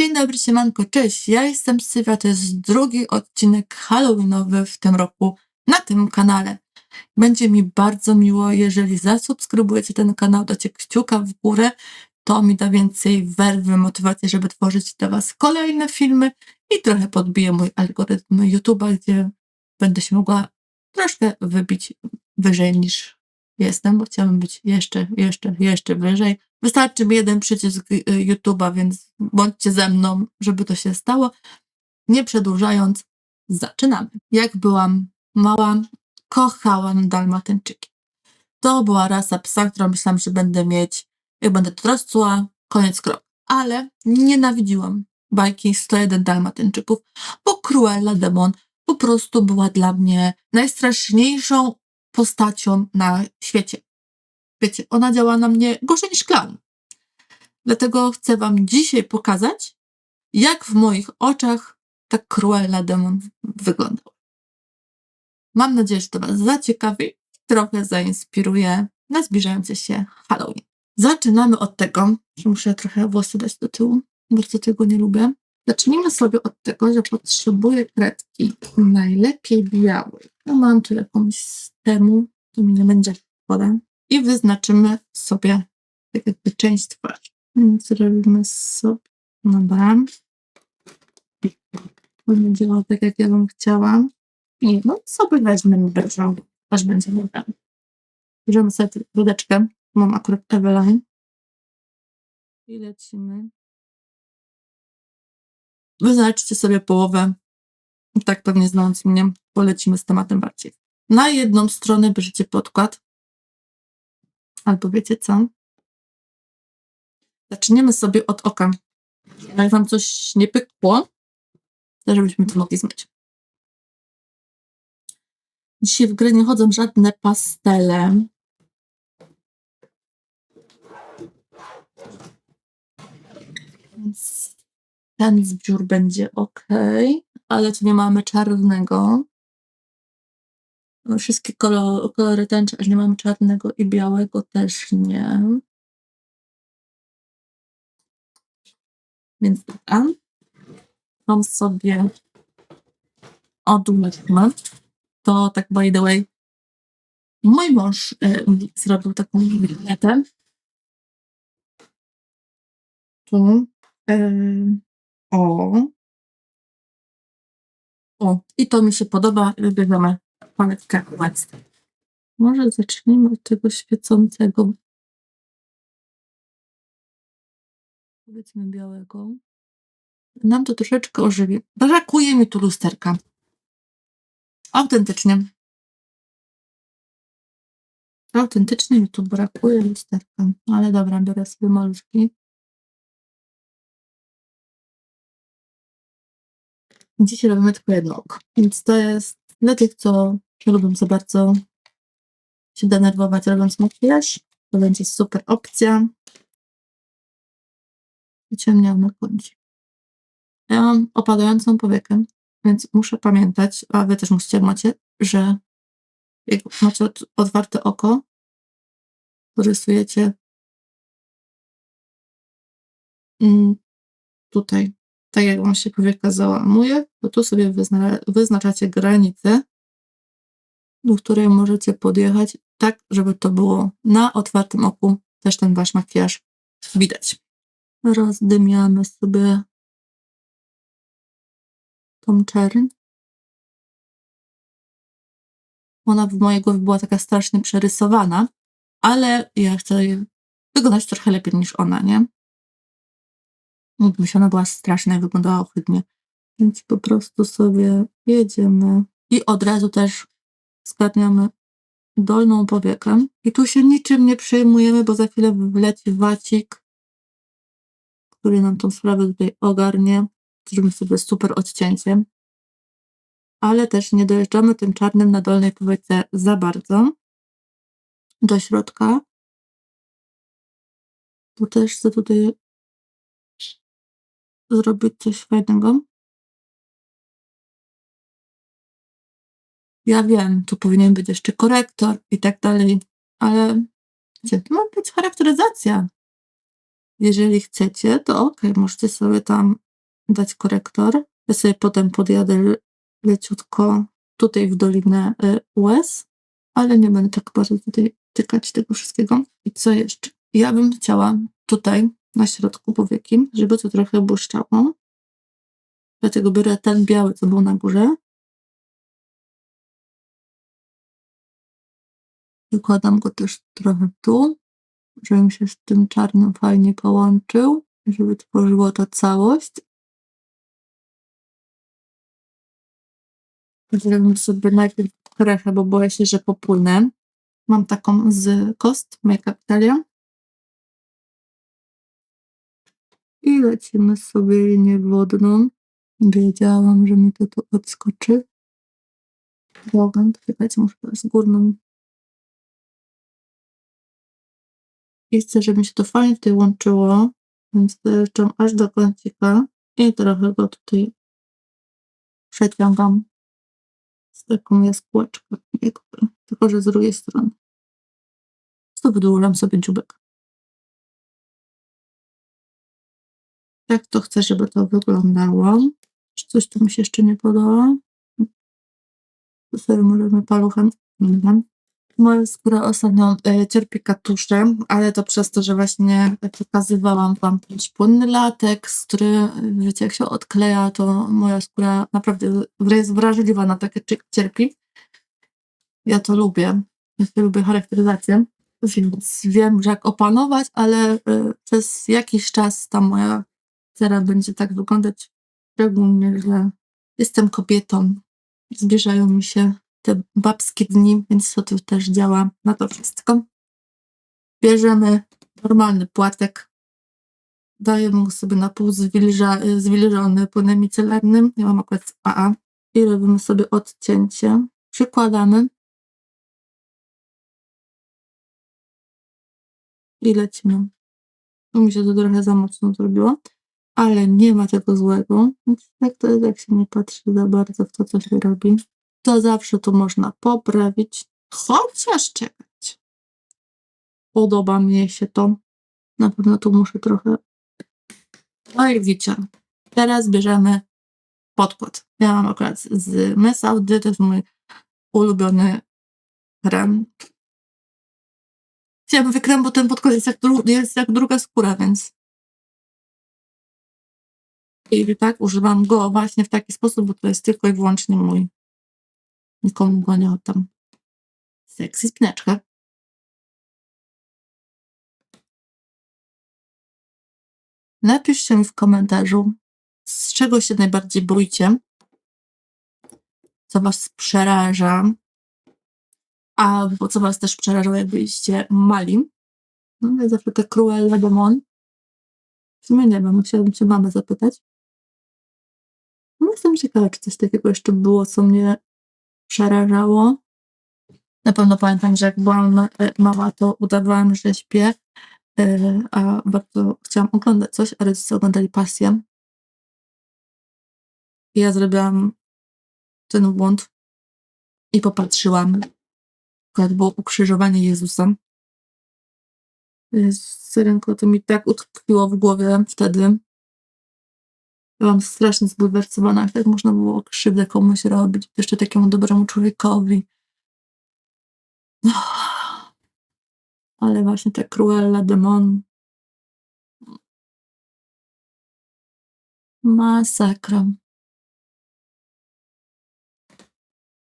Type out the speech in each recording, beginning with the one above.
Dzień dobry, siemanko, cześć. Ja jestem Sylwia, to jest drugi odcinek Halloweenowy w tym roku na tym kanale. Będzie mi bardzo miło, jeżeli zasubskrybujecie ten kanał, dacie kciuka w górę, to mi da więcej werwy, motywacji, żeby tworzyć dla Was kolejne filmy i trochę podbije mój algorytm YouTube'a, gdzie będę się mogła troszkę wybić wyżej niż jestem, bo chciałabym być jeszcze, jeszcze, jeszcze wyżej. Wystarczy mi jeden przycisk y, YouTube'a, więc bądźcie ze mną, żeby to się stało. Nie przedłużając, zaczynamy. Jak byłam mała, kochałam dalmatyńczyki. To była rasa psa, którą myślałam, że będę mieć, jak będę to dorosła, koniec krok. Ale nienawidziłam bajki 101 dalmatyńczyków, bo Cruella Demon po prostu była dla mnie najstraszniejszą postacią na świecie. Wiecie, ona działa na mnie gorzej niż klaun. Dlatego chcę Wam dzisiaj pokazać, jak w moich oczach ta Cruella Demon wyglądała. Mam nadzieję, że to Was zaciekawi, trochę zainspiruje na zbliżający się Halloween. Zaczynamy od tego, że muszę trochę włosy dać do tyłu, bardzo tego nie lubię. Zacznijmy sobie od tego, że potrzebuję kredki najlepiej białej. No mam z temu, to mi nie będzie szkoda. I wyznaczymy sobie tak jakby część twarzy. Więc robimy sobie, dobra. To nie działa tak, jak ja bym chciała. I no sobie weźmiemy beżową, aż będzie dobra. Bierzemy sobie wódeczkę, mam akurat Eveline. I lecimy. Wyznaczcie sobie połowę. Tak pewnie znając mnie, polecimy z tematem bardziej. Na jedną stronę bierzecie podkład. Albo wiecie co? Zaczniemy sobie od oka. Jak wam coś nie pykło, to żebyśmy to mogli zmyć. Dzisiaj w grę nie chodzą żadne pastele. Więc ten zbiór będzie ok, ale tu nie mamy czarnego. Wszystkie kolor, kolory tęczy, aż nie mamy czarnego i białego też nie. Więc tam mam sobie odłóżmy. To tak by the way mój mąż y, zrobił taką wignetę. Tu. Y, o. O, i to mi się podoba. Wybieramy paletkę Wednesday. Może zacznijmy od tego świecącego. Powiedzmy białego. Nam to troszeczkę ożywi. Brakuje mi tu lusterka. Autentycznie. Autentycznie mi tu brakuje lusterka. Ale dobra, biorę sobie maluszki. Dzisiaj robimy tylko jedno oko. Więc to jest dla tych, co lubią za bardzo się denerwować robiąc makijaż. To będzie super opcja. Wyciemniamy kącik. Ja mam opadającą powiekę, więc muszę pamiętać, a wy też musicie macie, że jak macie otwarte oko, rysujecie mm, tutaj tak jak wam się powieka załamuje, to tu sobie wyzna wyznaczacie granicę, do której możecie podjechać, tak żeby to było na otwartym oku też ten wasz makijaż widać. Rozdymiamy sobie tą czerń. Ona w mojej głowie była taka strasznie przerysowana, ale ja chcę wyglądać trochę lepiej niż ona, nie? Jakbyś ona była straszna i wyglądała ohydnie. Więc po prostu sobie jedziemy i od razu też zgadniamy dolną powiekę. I tu się niczym nie przejmujemy, bo za chwilę wleci wacik, który nam tą sprawę tutaj ogarnie. Zrobimy sobie super odcięcie. Ale też nie dojeżdżamy tym czarnym na dolnej powiece za bardzo do środka. Tu też chcę tutaj zrobić coś fajnego. Ja wiem, tu powinien być jeszcze korektor i tak dalej, ale gdzie to ma być charakteryzacja? Jeżeli chcecie, to ok, możecie sobie tam dać korektor. Ja sobie potem podjadę le- leciutko tutaj w Dolinę y, łez, ale nie będę tak bardzo tutaj tykać tego wszystkiego. I co jeszcze? Ja bym chciała tutaj na środku powieki, żeby to trochę błyszczało. Dlatego biorę ten biały, co był na górze. Wykładam go też trochę tu, żeby mi się z tym czarnym fajnie połączył, żeby tworzyło to całość. Zrobimy sobie najpierw krechę, bo boję się, że popłynę. Mam taką z Cost Makeup Italia. I lecimy sobie linię wodną. Wiedziałam, że mi to tu odskoczy. Błagam, czekajcie, muszę teraz górną. I chcę, żeby mi się to fajnie tutaj łączyło, więc dojeżdżam aż do kącika i trochę go tutaj przeciągam z taką jaskółeczką, tylko że z drugiej strony. To wydłużam sobie dziubek. Tak to chcę, żeby to wyglądało. Czy coś tu mi się jeszcze nie podoba? Możemy paluchem. Moja skóra ostatnio e, cierpi katuszem, ale to przez to, że właśnie pokazywałam wam ten płynny lateks, który, wiecie, jak się odkleja, to moja skóra naprawdę jest wrażliwa na takie cie- cierpi. Ja to lubię. Ja lubię charakteryzację, więc wiem, że jak opanować, ale e, przez jakiś czas ta moja cera będzie tak wyglądać, szczególnie, że jestem kobietą. Zbliżają mi się te babskie dni, więc to też działa na to wszystko. Bierzemy normalny płatek, dajemy go sobie na pół zwilża, zwilżony płynem micelarnym, ja mam akurat AA i robimy sobie odcięcie. Przykładamy i lecimy. Tu mi się to trochę za mocno zrobiło, ale nie ma tego złego. Więc tak to jak się nie patrzy za bardzo w to, co się robi to zawsze to można poprawić, chociaż czekać. Podoba mi się to. Na pewno tu muszę trochę. No i wiecie, teraz bierzemy podkład. Ja mam akurat z Miss to jest mój ulubiony krem. Chciałabym wykrem, bo ten podkład jest jak, dru- jest jak druga skóra, więc i tak używam go właśnie w taki sposób, bo to jest tylko i wyłącznie mój. Nikomu go nie oddam. Seksy spineczka. Napiszcie mi w komentarzu, z czego się najbardziej boicie, co was przeraża, albo co was też przerażało, jak byliście mali. No, zawsze te Cruella de Mon. W sumie nie wiem, musiałabym się mamy zapytać. No, jestem ciekawa, czy coś takiego jeszcze było, co mnie przerażało. Na pewno pamiętam, że jak byłam e, mała, to udawałam, że śpię, e, a bardzo chciałam oglądać coś, a rodzice oglądali pasję. I ja zrobiłam ten błąd i popatrzyłam. Akurat było ukrzyżowanie Jezusa. Serenko, to mi tak utkwiło w głowie wtedy. Byłam strasznie zbulwersowana, jak tak można było krzywdę komuś robić, jeszcze takiemu dobremu człowiekowi. Ale właśnie ta Cruella de Mon. Masakra.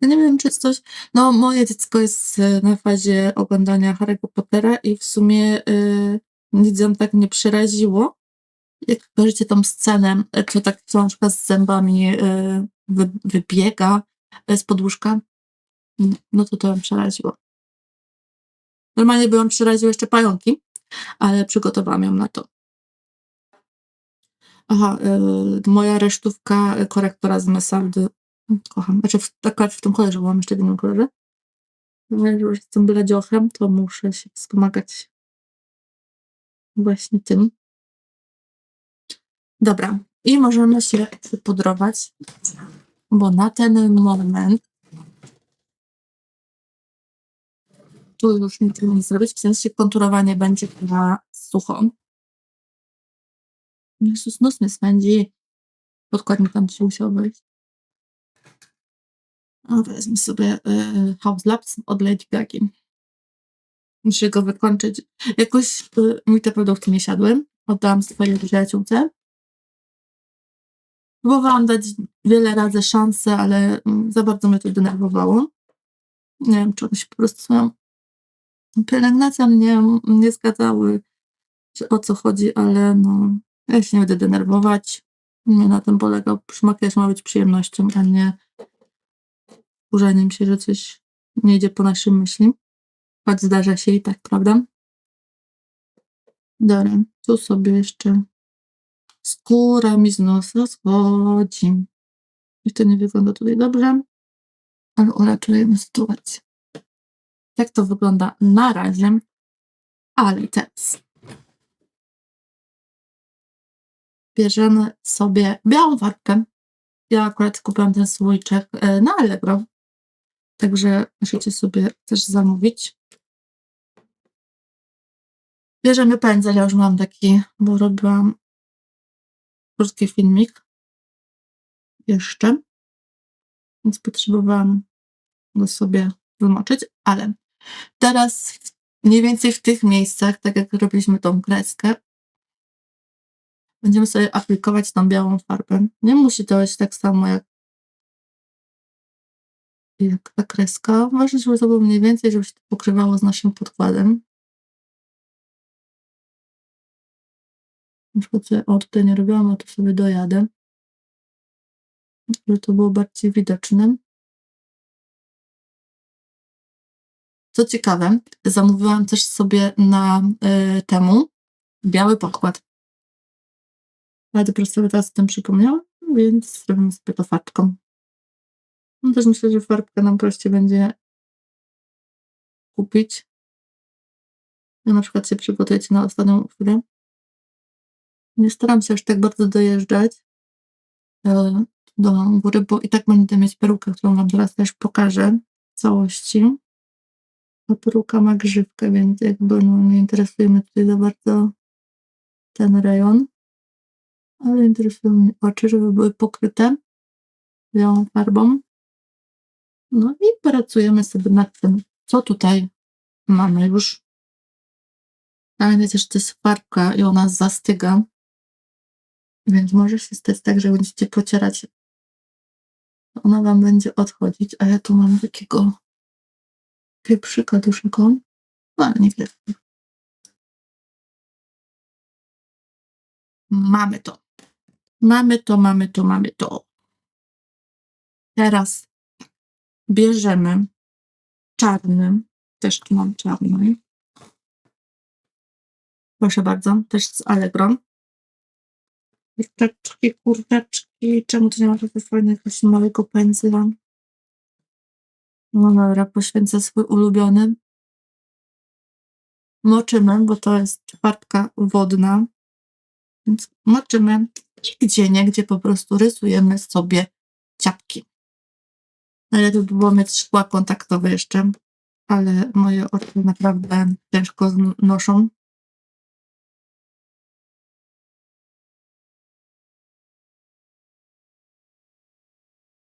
Ja nie wiem, czy jest coś. No, moje dziecko jest e, na fazie oglądania Harry'ego Pottera i w sumie nic ją tak nie przeraziło. Jak kojarzycie tą scenę, e, czy tak książka z zębami y, wy, wybiega e, z podłóżka, no to to ją przeraziło. Normalnie by ją przeraziły jeszcze pająki, ale przygotowałam ją na to. Aha, moja resztówka korektora z Mesaldy. Kocham. Znaczy, w, akurat w tym kolorze, bo mam jeszcze w innym kolorze. No, już jestem byle dziochem, to muszę się wspomagać właśnie tym. Dobra. I możemy się przypudrować, bo na ten moment tu już nic nie zrobić, w sensie konturowanie będzie na sucho. Jezus, nos mnie spędzi. podkładnik tam się musiał wejść. O, wezmę sobie y, House Labs od Lady Gagi. Muszę go wykończyć. Jakoś y, mi te produkty nie siadły. Oddałam swojej przyjaciółce. Próbowałam dać wiele razy szansę, ale mm, za bardzo mnie to denerwowało. Nie wiem, czy one się po prostu swoją pielęgnacją nie, nie zgadzały, o co chodzi, ale no, ja się nie będę denerwować. Nie na tym polega. Makijaż ma być przyjemnością, a nie wkurzeniem się, że coś nie idzie po naszym myśli. Choć zdarza się i tak, prawda? Dobra, tu sobie jeszcze skóra mi z nosa schodzi. I to nie wygląda tutaj dobrze, ale uratujemy sytuację. Jak to wygląda na razie? Ale teraz bierzemy sobie białą farbkę. Ja akurat kupiłam ten słoiczek e, na Allegro, także możecie sobie też zamówić. Bierzemy pędzel, ja już mam taki, bo robiłam krótki filmik jeszcze, więc potrzebowałam go sobie wymoczyć, ale teraz mniej więcej w tych miejscach, tak jak robiliśmy tą kreskę, będziemy sobie aplikować tą białą farbę. Nie musi to być tak samo jak, jak ta kreska. Ważne, żeby to było mniej więcej, żeby się to pokrywało z naszym podkładem. Na przykład sobie, o tutaj nie robiłam, a tu sobie dojadę. Żeby to było bardziej widoczne. Co ciekawe, zamówiłam też sobie na y, temu biały podkład. Ale dopiero sobie teraz o tym przypomniałam, więc zrobimy sobie to farbką. No też myślę, że farbkę nam prościej będzie kupić. Ja na przykład się przygotujecie na ostatnią chwilę. Nie staram się aż tak bardzo dojeżdżać e, do góry, bo i tak będę mieć perukę, którą wam teraz też pokażę w całości. A peruka ma grzywkę, więc jakby no, nie interesuje mnie tutaj za bardzo ten rejon. Ale interesują mnie oczy, żeby były pokryte białą farbą. No i pracujemy sobie nad tym, co tutaj mamy już. Pamiętajcie, że to jest farbka i ona zastyga. Więc może się stać tak, że będziecie pocierać. Ona wam będzie odchodzić, a ja tu mam takiego pieprzyka dużego. No, ale nie widać. Mamy to. Mamy to, mamy to, mamy to. Teraz bierzemy czarny. Też tu mam czarny. Proszę bardzo, też z Allegro. Kurczaczki, kurczaczki. Czemu tu nie ma takiego fajnego, małego pędzla? No dobra, poświęcę swój ulubiony. Moczymy, bo to jest farbka wodna. Więc moczymy i gdzie nie, gdzie po prostu rysujemy sobie ciapki. To by było mieć szkła kontaktowe jeszcze, ale moje oczy naprawdę ciężko noszą.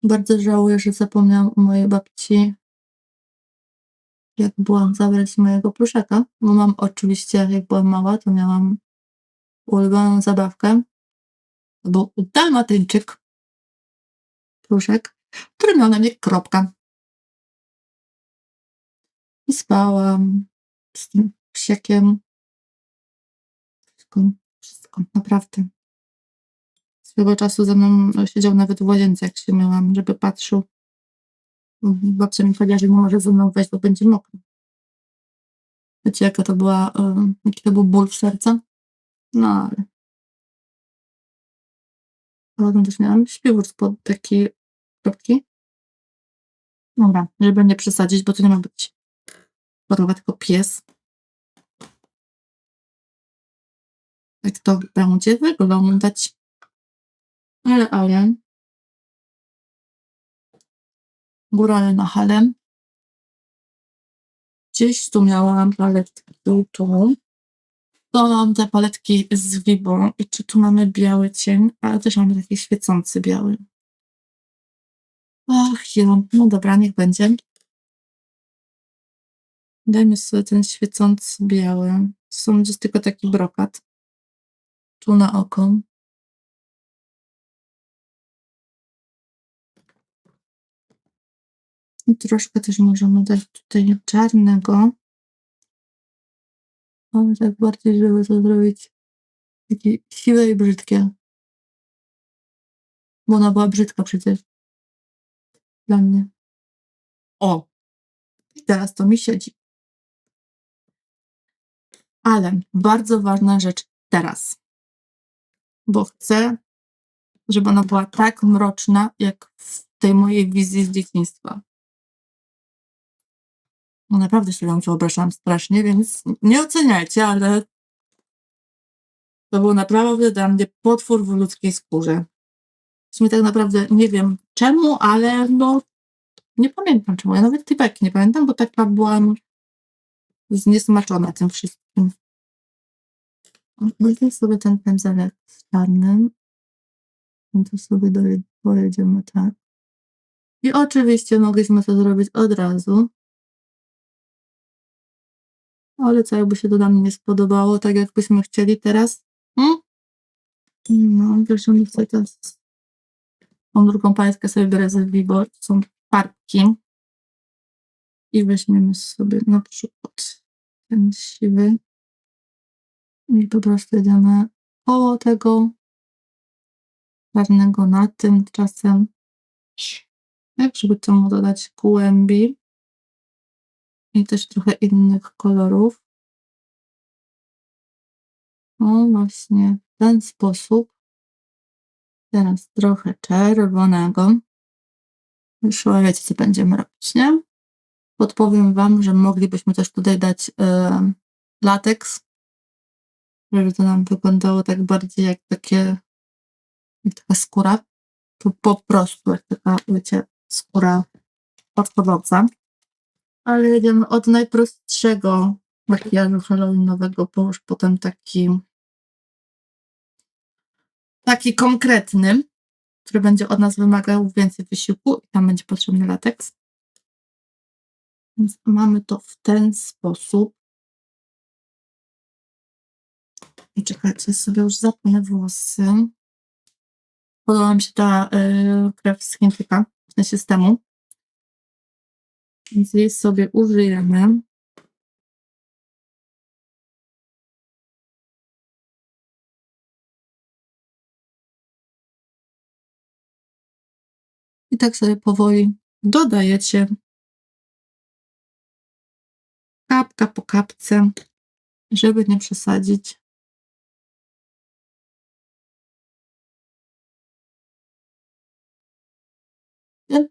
Bardzo żałuję, że zapomniałam o mojej babci, jak byłam zabrać mojego pluszaka, bo mam oczywiście, jak byłam mała, to miałam ulubioną zabawkę, bo dalmatyńczyk, pluszek, który miał na mnie kropkę. I spałam z tym psiekiem. Wszystko, wszystko, naprawdę. Swego czasu ze mną siedział nawet w łazience, jak się miałam, żeby patrzył. Babcia mi powiedziała, że nie może ze mną wejść, bo będzie mokro. Wiecie, jaka to była, jaki to był ból w serca? No ale. Potem też miałam śpiwór spod takiej kropki. Dobra, żeby nie przesadzić, bo to nie ma być choroba, tylko pies. Jak to będzie wyglądać. Ale, ale. Górale na halem. Gdzieś tu miałam paletkę tu. To mam te paletki z Vibo i czy tu mamy biały cień, ale też mamy taki świecący biały. Ach, ja, no dobra, niech będzie. Dajmy sobie ten świecący biały. Są jest tylko taki brokat. Tu na oko. Troszkę też możemy dać tutaj czarnego. Ale tak bardziej, żeby to zrobić takie siwe i brzydkie. Bo ona była brzydka przecież. Dla mnie. O! I teraz to mi siedzi. Ale bardzo ważna rzecz teraz. Bo chcę, żeby ona była tak mroczna, jak w tej mojej wizji z dzieciństwa. No naprawdę sobie ją wyobrażam strasznie, więc nie oceniajcie, ale to był naprawdę dla mnie potwór w ludzkiej skórze. W sumie tak naprawdę nie wiem czemu, ale no nie pamiętam czemu. Ja nawet tej nie pamiętam, bo taka byłam zniesmaczona tym wszystkim. Weźmy sobie ten pędzelek z czarnym. I to sobie doje- pojedziemy tak. I oczywiście mogliśmy to zrobić od razu. Ale co jakby się to nam nie spodobało, tak jakbyśmy chcieli teraz? Hmm? No, zresztą sobie teraz tą drugą paletkę sobie biorę ze Vibo, to są farbki. I weźmiemy sobie na przykład ten siwy. I po prostu jedziemy koło tego czarnego na tym czasem. Tak, żeby temu dodać głębi. I też trochę innych kolorów. O, właśnie w ten sposób. Teraz trochę czerwonego. Już wiecie, co będziemy robić, nie? Podpowiem Wam, że moglibyśmy też tutaj dać e, lateks, żeby to nam wyglądało tak bardziej jak takie, jak taka skóra. To po prostu jak taka, wiecie, skóra ortodoksa. Ale jedziemy od najprostszego makijażu halloweenowego, bo już potem taki taki konkretny, który będzie od nas wymagał więcej wysiłku i tam będzie potrzebny lateks. Więc mamy to w ten sposób. I czekajcie, sobie już zapnę włosy. Podoba mi się ta y, krew z Chińczyka, w sensie systemu. Więc jej sobie użyjemy. I tak sobie powoli dodajecie kapka po kapce, żeby nie przesadzić.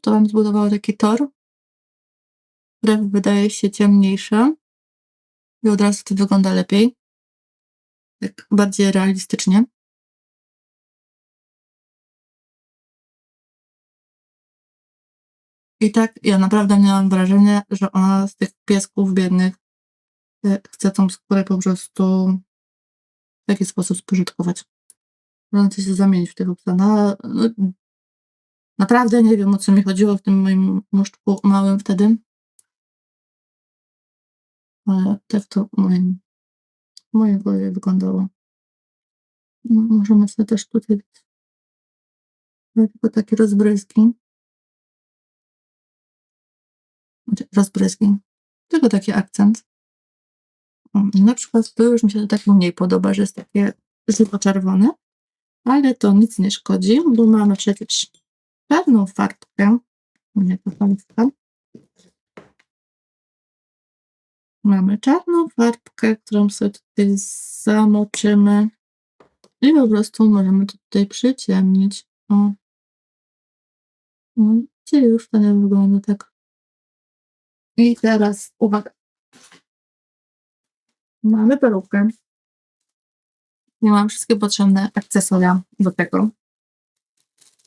To wam zbudowało taki tor. Krew wydaje się ciemniejsza i od razu to wygląda lepiej. Tak bardziej realistycznie. I tak ja naprawdę miałam wrażenie, że ona z tych piesków biednych e, chce tą skórę po prostu w taki sposób spożytkować. Ona chce się zamienić w tego psa. No, no, naprawdę nie wiem, o co mi chodziło w tym moim muszczku małym wtedy. Tak to w moim, w mojej głowie wyglądało. No, możemy sobie też tutaj tylko takie rozbryzgi. Znaczy, rozbryzgi. Tylko taki akcent. O, Na przykład tu już mi się to tak mniej podoba, że jest takie żywo-czerwone, ale to nic nie szkodzi, bo mamy przecież czarną farbkę. Nie to farbka. Mamy czarną farbkę, którą sobie tutaj zamoczymy i po prostu możemy to tutaj przyciemnić. O. No, widzicie, już to nie wygląda tak. I teraz uwaga. Mamy perukę. I mam wszystkie potrzebne akcesoria do tego.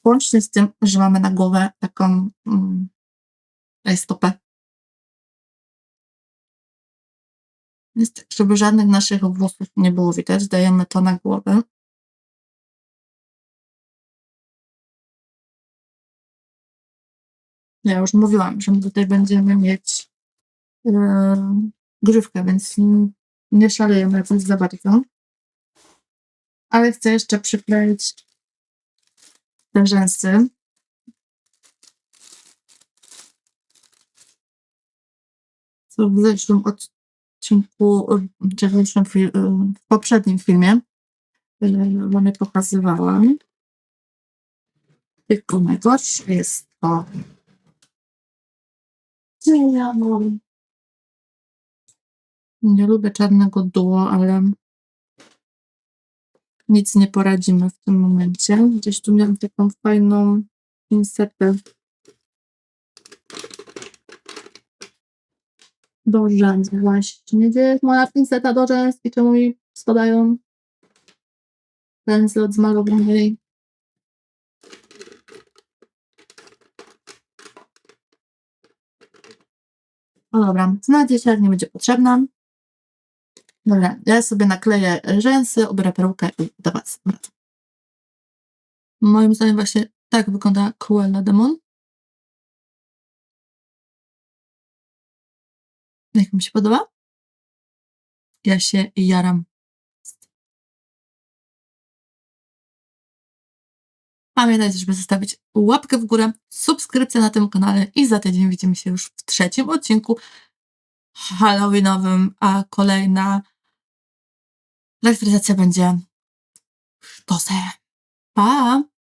Łącznie z tym, że mamy na głowę taką mm, stopę. Jest tak, żeby żadnych naszych włosów nie było widać, dajemy to na głowę. Ja już mówiłam, że tutaj będziemy mieć e, grzywkę, więc n- nie szalejemy jakoś za bardzo. Ale chcę jeszcze przykleić te rzęsy. Co w zeszłym odcinku, czy w, e, w poprzednim filmie wam pokazywałam. Tylko najgorsze jest to, że ja no, nie lubię czarnego duo, ale nic nie poradzimy w tym momencie. Gdzieś tu miałam taką fajną pinsetę do rzęs właśnie. Gdzie jest moja pinseta do rzęs i czemu mi spadają rzęsy od zmalowanej? No dobra, na dzisiaj nie będzie potrzebna. Dobra, ja sobie nakleję rzęsy, ubiorę perukę i do Was wracam. Moim zdaniem właśnie tak wygląda Cruella Demon. Jak mi się podoba? Ja się jaram. Pamiętajcie, żeby zostawić łapkę w górę, subskrypcję na tym kanale i za tydzień widzimy się już w trzecim odcinku halloweenowym, a kolejna lekturyzacja będzie w. Pa!